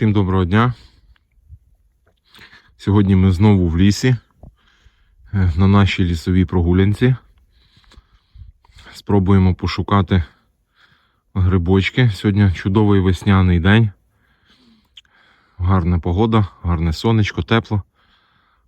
Всім доброго дня. Сьогодні ми знову в лісі е, на нашій лісовій прогулянці. Спробуємо пошукати грибочки. Сьогодні чудовий весняний день. Гарна погода, гарне сонечко, тепло.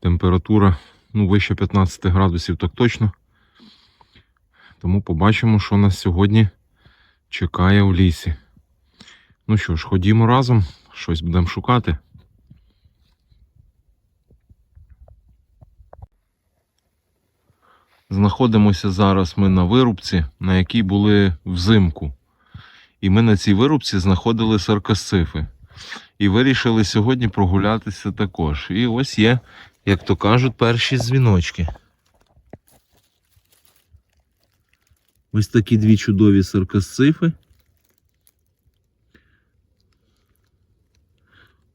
Температура ну, вище 15 градусів, так точно. Тому побачимо, що нас сьогодні чекає в лісі. Ну що ж, ходімо разом, щось будемо шукати. Знаходимося зараз ми на вирубці, на якій були взимку. І ми на цій вирубці знаходили саркасцифи. І вирішили сьогодні прогулятися також. І ось є, як то кажуть, перші дзвіночки. Ось такі дві чудові саркасцифи.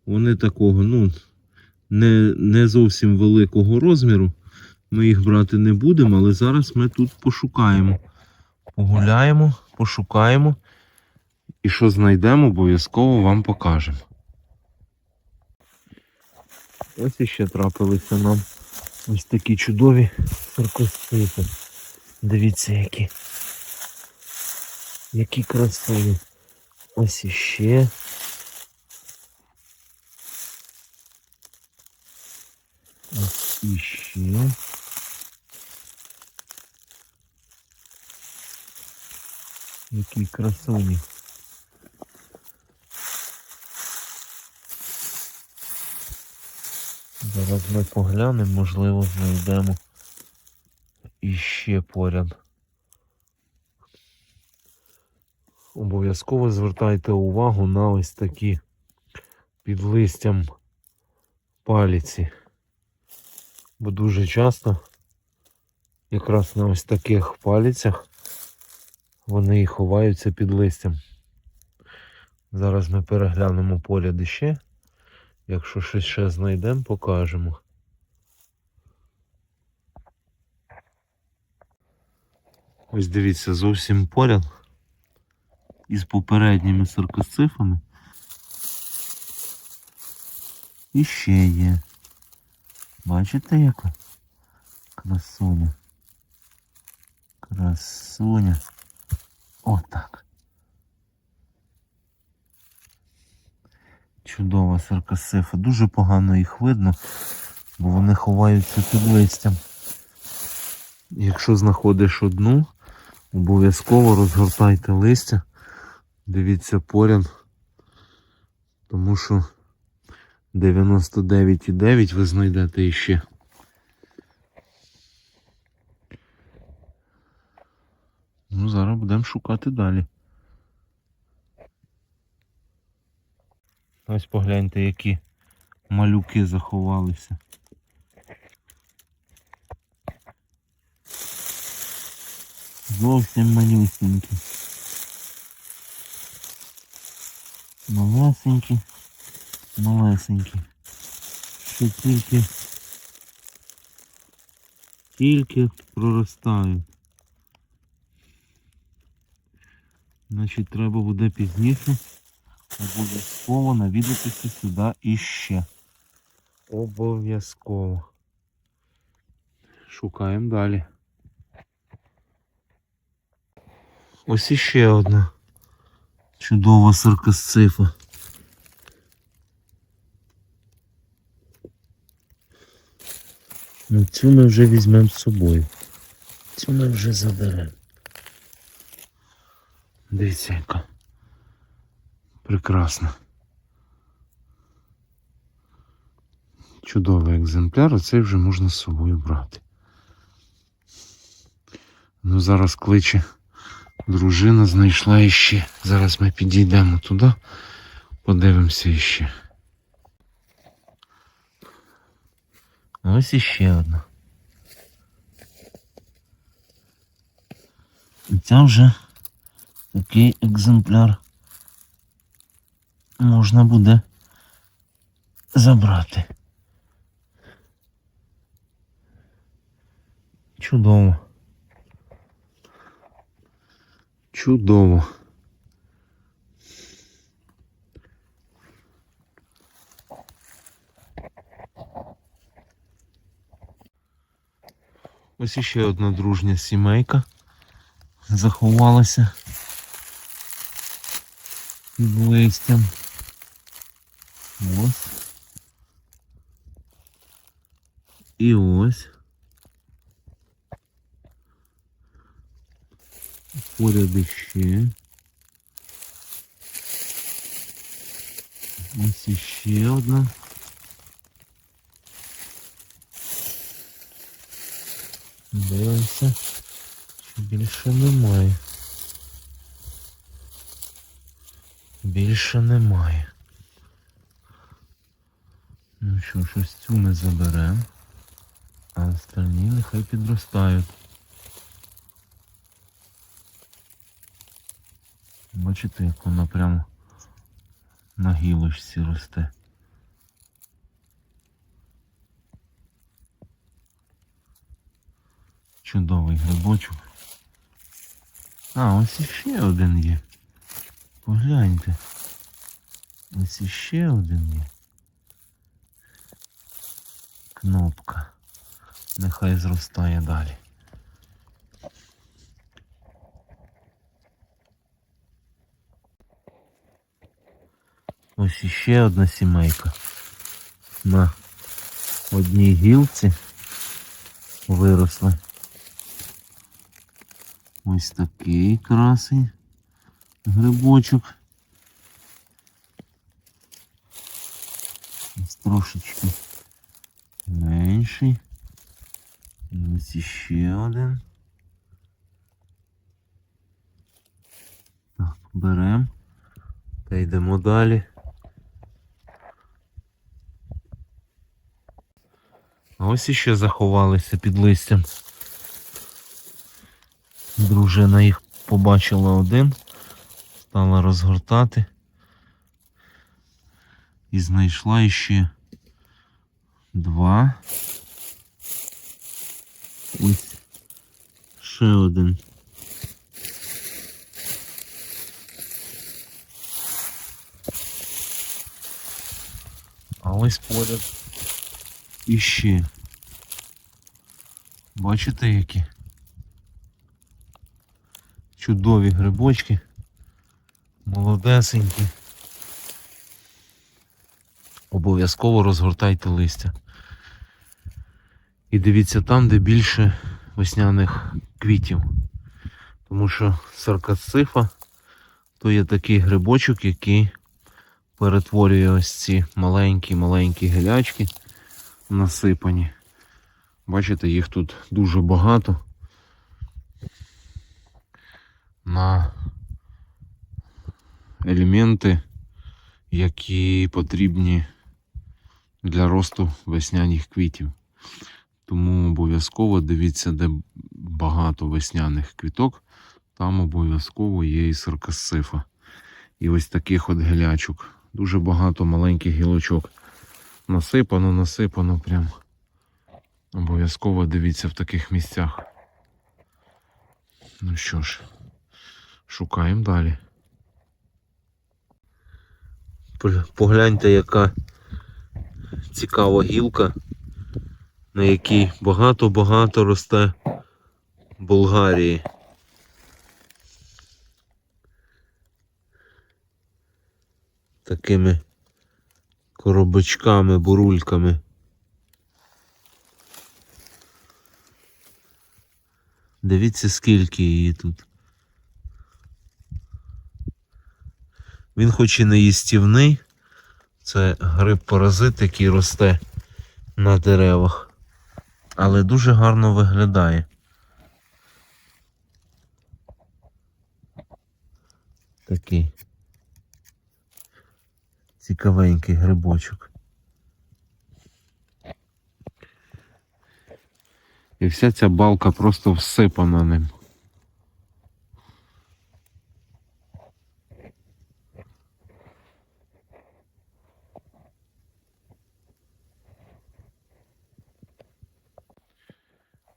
Вони такого, ну, не, не зовсім великого розміру. Ми їх брати не будемо, але зараз ми тут пошукаємо. Погуляємо, пошукаємо. І що знайдемо, обов'язково вам покажемо. Ось іще трапилися нам ось такі чудові саркостити. Дивіться, які. Які красиві. Ось іще. Ось іще. Які красуні. Зараз ми поглянемо, можливо, знайдемо іще поряд. Обов'язково звертайте увагу на ось такі під листям паліці. Бо дуже часто якраз на ось таких палицях вони і ховаються під листям. Зараз ми переглянемо поряд іще. Якщо щось ще знайдемо, покажемо. Ось дивіться, зовсім поряд із попередніми саркоцифами. І ще є. Бачите яка? Красуня. Красуня. Отак. Чудова саркосифа. Дуже погано їх видно, бо вони ховаються під листям. Якщо знаходиш одну, обов'язково розгортайте листя. Дивіться поряд. Тому що 99,9 ви знайдете іще. Ну, зараз будемо шукати далі. Ось погляньте, які малюки заховалися. Зовсім малюсенькі. Малесенькі, малесенькі. Що тільки тільки проростають. Значить, треба буде пізніше обов'язково навідатися сюди іще. Обов'язково. Шукаємо далі. Ось іще одна чудова саркасцифа. Ну, цю ми вже візьмемо з собою. Цю ми вже заберемо. Дивіться, яка. Прекрасно. Чудовий екземпляр, а вже можна з собою брати. Ну, зараз кличе дружина знайшла іще. Зараз ми підійдемо туди, подивимося іще. Ось іще одна. І Ця вже такий екземпляр можна буде забрати. Чудово. Чудово. Ось іще одна дружня сімейка заховалася під листям. Ось. І ось. Поряд іще. Ось іще одна. Дивимося. Чи більше немає. Більше немає. Ну що ж, ось цю ми заберемо, а остальні нехай підростають. Бачите, як вона прямо на гілочці росте. Чудовий грибочок. А, ось іще один є. Погляньте. Ось іще один є. Кнопка. Нехай зростає далі. Ось іще одна сімейка. На одній гілці виросли. Ось такий красий грибочок. Ось трошечки менший. Ось іще один. Так, беремо та йдемо далі. А ось іще заховалися під листям. Дружина їх побачила один, стала розгортати і знайшла іще два. Ось ще один. А ось поряд іще. Бачите які? Чудові грибочки. Молодесенькі. Обов'язково розгортайте листя. І дивіться там, де більше весняних квітів. Тому що саркацифа то є такий грибочок, який перетворює ось ці маленькі-маленькі гілячки насипані. Бачите, їх тут дуже багато. На елементи, які потрібні для росту весняних квітів. Тому обов'язково дивіться, де багато весняних квіток, там обов'язково є і саркасифа. І ось таких от гілячок. Дуже багато маленьких гілочок. Насипано, насипано прям. Обов'язково дивіться в таких місцях. Ну що ж, шукаємо далі. Погляньте, яка цікава гілка, на якій багато-багато росте Болгарії. Такими коробочками, бурульками. Дивіться, скільки її тут. Він хоч і не їстівний, це гриб-паразит, який росте на деревах, але дуже гарно виглядає. Такий цікавенький грибочок. І вся ця балка просто всипана ним.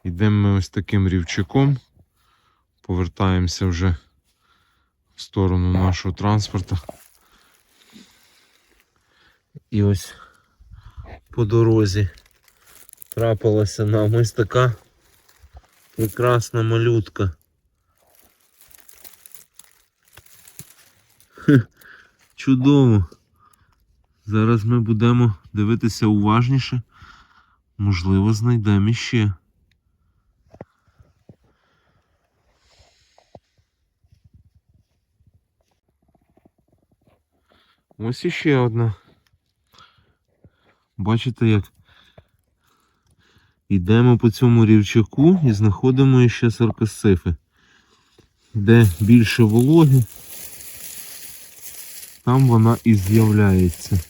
Йдемо ми ось таким рівчаком, повертаємося вже в сторону нашого транспорту. І ось по дорозі трапилася нам ось така Прекрасна малютка. Чудово. Зараз ми будемо дивитися уважніше. Можливо, знайдемо іще. Ось іще одна. Бачите, як йдемо по цьому рівчаку і знаходимо ще саркосцифи. Де більше вологи, там вона і з'являється.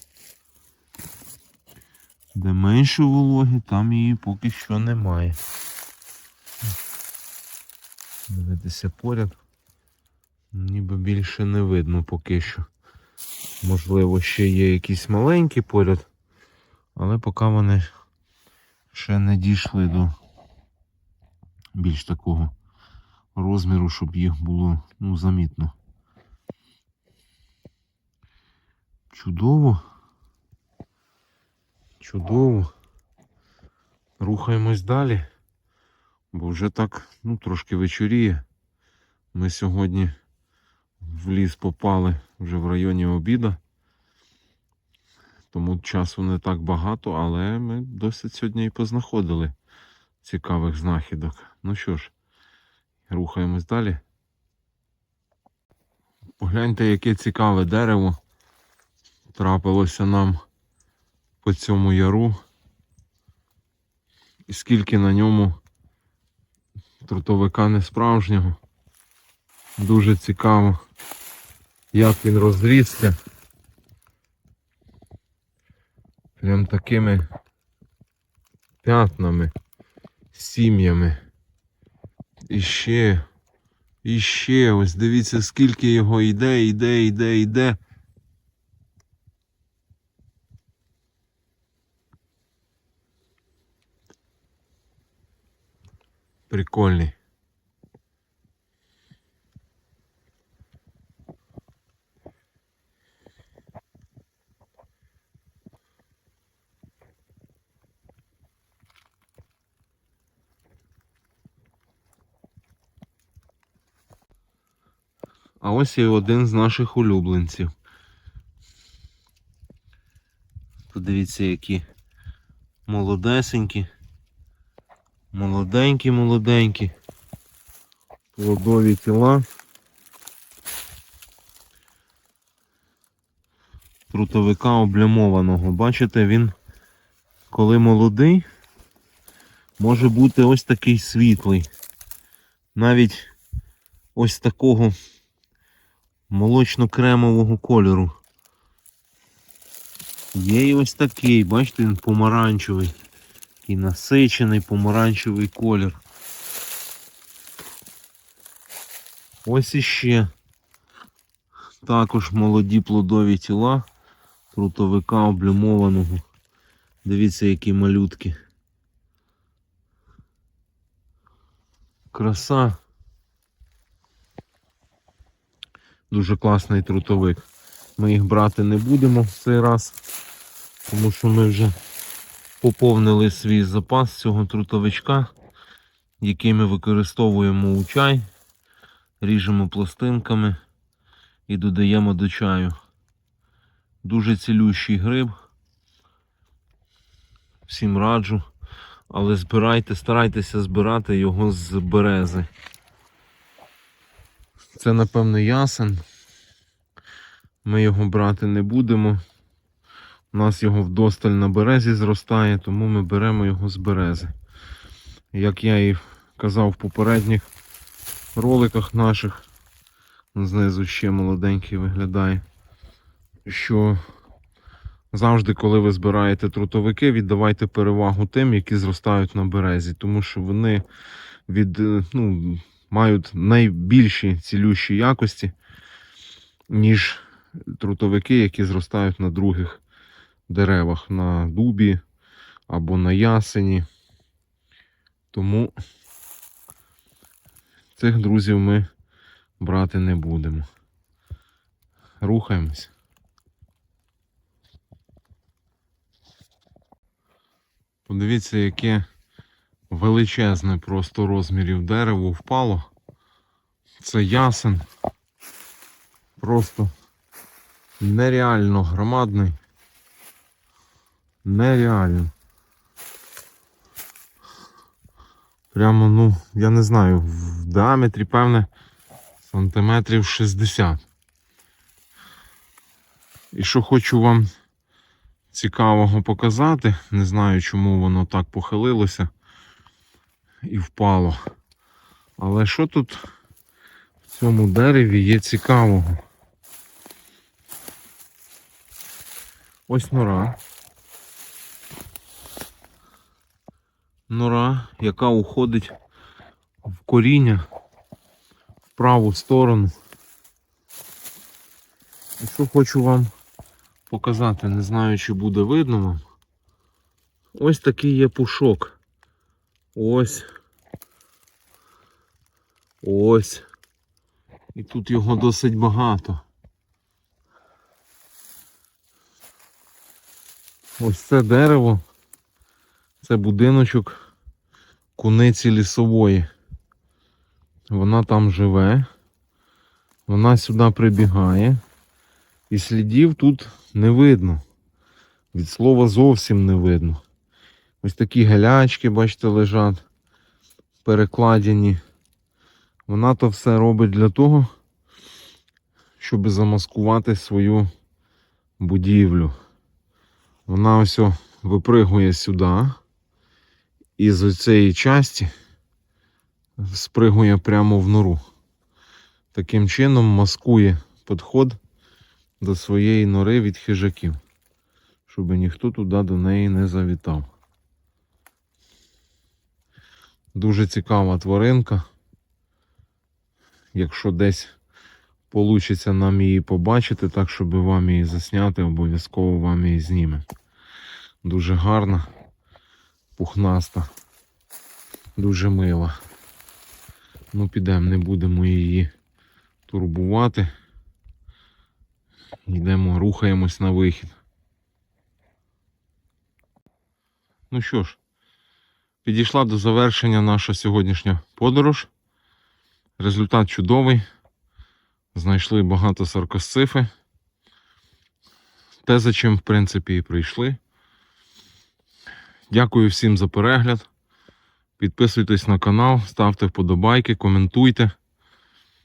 Де менше вологи, там її поки що немає. Дивитися поряд. Ніби більше не видно поки що. Можливо, ще є якісь маленькі поряд, але поки вони ще не дійшли до більш такого розміру, щоб їх було ну, замітно. Чудово. Чудово. Рухаємось далі, бо вже так ну, трошки вечоріє. Ми сьогодні в ліс попали вже в районі обіда. Тому часу не так багато, але ми досить сьогодні і познаходили цікавих знахідок. Ну що ж, рухаємось далі. Погляньте, яке цікаве дерево трапилося нам по цьому яру. І скільки на ньому трутовика несправжнього. Дуже цікаво, як він розрісся. Прям такими п'ятнами, сім'ями. І ще, і ще, ось дивіться, скільки його йде, йде, йде, йде. Прикольний. А ось і один з наших улюбленців. Подивіться, які молодесенькі. Молоденькі, молоденькі. Плодові тіла. Трутовика облямованого. Бачите, він, коли молодий, може бути ось такий світлий. Навіть ось такого молочно-кремового кольору. Є і ось такий, бачите, він помаранчевий. Такий насичений помаранчевий колір. Ось іще. Також молоді плодові тіла трутовика облюмованого. Дивіться, які малютки. Краса. Дуже класний трутовик. Ми їх брати не будемо в цей раз, тому що ми вже поповнили свій запас цього трутовичка, який ми використовуємо у чай, ріжемо пластинками і додаємо до чаю. Дуже цілющий гриб. Всім раджу. Але збирайте, старайтеся збирати його з берези. Це, напевно, ясен. Ми його брати не будемо. У нас його вдосталь на березі зростає, тому ми беремо його з берези. Як я і казав в попередніх роликах наших, знизу ще молоденький виглядає, що завжди, коли ви збираєте трутовики, віддавайте перевагу тим, які зростають на березі, тому що вони від, е, ну, мають найбільші цілющі якості, ніж трутовики, які зростають на других деревах, на дубі або на ясені. Тому цих друзів ми брати не будемо. Рухаємось. Подивіться, яке величезне просто розмірів дерево впало. Це ясен. Просто нереально громадний. Нереально. Прямо, ну, я не знаю, в діаметрі, певне, сантиметрів 60. І що хочу вам цікавого показати, не знаю, чому воно так похилилося і впало. Але що тут в цьому дереві є цікавого? Ось нора. Нора, яка уходить в коріння в праву сторону. І що хочу вам показати, не знаю, чи буде видно вам. Ось такий є пушок. Ось. Ось. І тут його досить багато. Ось це дерево. Це будиночок куниці лісової. Вона там живе. Вона сюди прибігає. І слідів тут не видно. Від слова зовсім не видно. Ось такі галячки, бачите, лежать перекладені. Вона то все робить для того, щоб замаскувати свою будівлю. Вона ось випригує сюди. І з цієї часті спригує прямо в нору. Таким чином маскує підход до своєї нори від хижаків, щоб ніхто туди до неї не завітав. Дуже цікава тваринка. Якщо десь получиться нам її побачити, так щоб вам її засняти, обов'язково вам її знімемо. Дуже гарна, пухнаста, дуже мила. Ну, підемо, не будемо її турбувати. Йдемо, рухаємось на вихід. Ну що ж, підійшла до завершення наша сьогоднішня подорож. Результат чудовий. Знайшли багато саркосцифи. Те, за чим, в принципі, і прийшли. Дякую всім за перегляд. Підписуйтесь на канал, ставте вподобайки, коментуйте.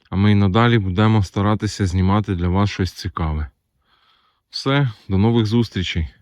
А ми і надалі будемо старатися знімати для вас щось цікаве. Все, до нових зустрічей!